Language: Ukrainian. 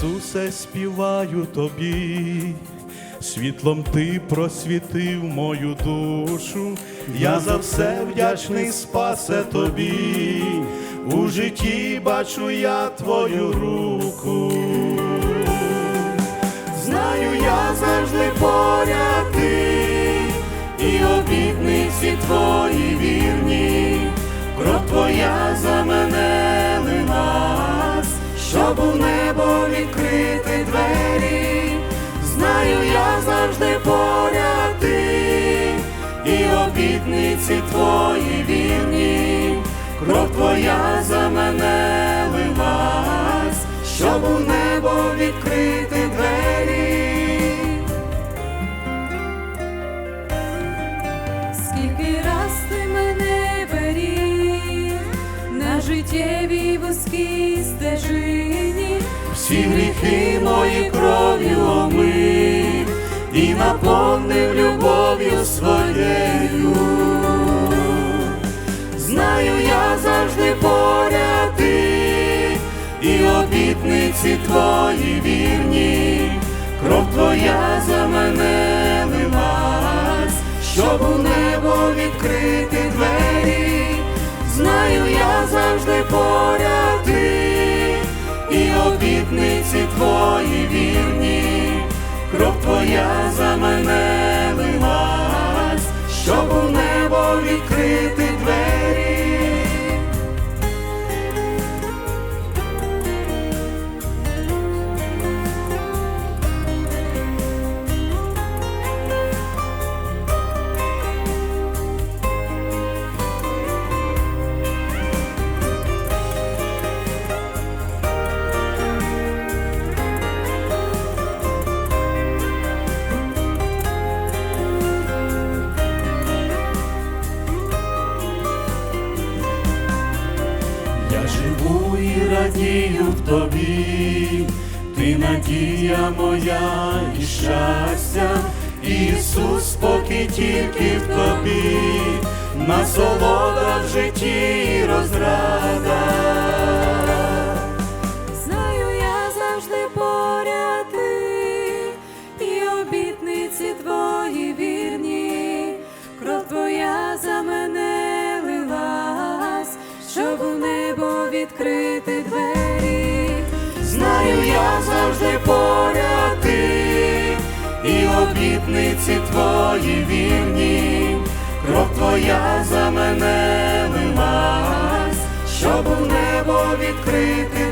Ісусе, співаю тобі, світлом ти просвітив мою душу, я за все вдячний спасе тобі, у житті бачу я твою руку. Знаю, я завжди поряд ти, і обітниці твої вірні, кров твоя за мене лилась, щоб у небо відкрити двері. Знаю, я завжди поряд ти, і обітниці твої вірні, кров твоя за мене лилась, щоб у небо відкрити двері. Скільки раз ти мене беріг на життєвій вузькій стежині, Всі гріхи мої кров'ю омив і наповнив любов'ю своєю. Знаю, я завжди поряд ти, і обітниці твої вірні, твоя за мене лилась, щоб у небо відкрити Я живу і радію в тобі, ти надія моя і щастя, Ісус, спокій тільки в тобі, насолода в житті і розрада. відкрити двері, знаю, я завжди поряд ти і обітниці твої вірні, кров твоя за мене лилась, щоб у небо відкрити.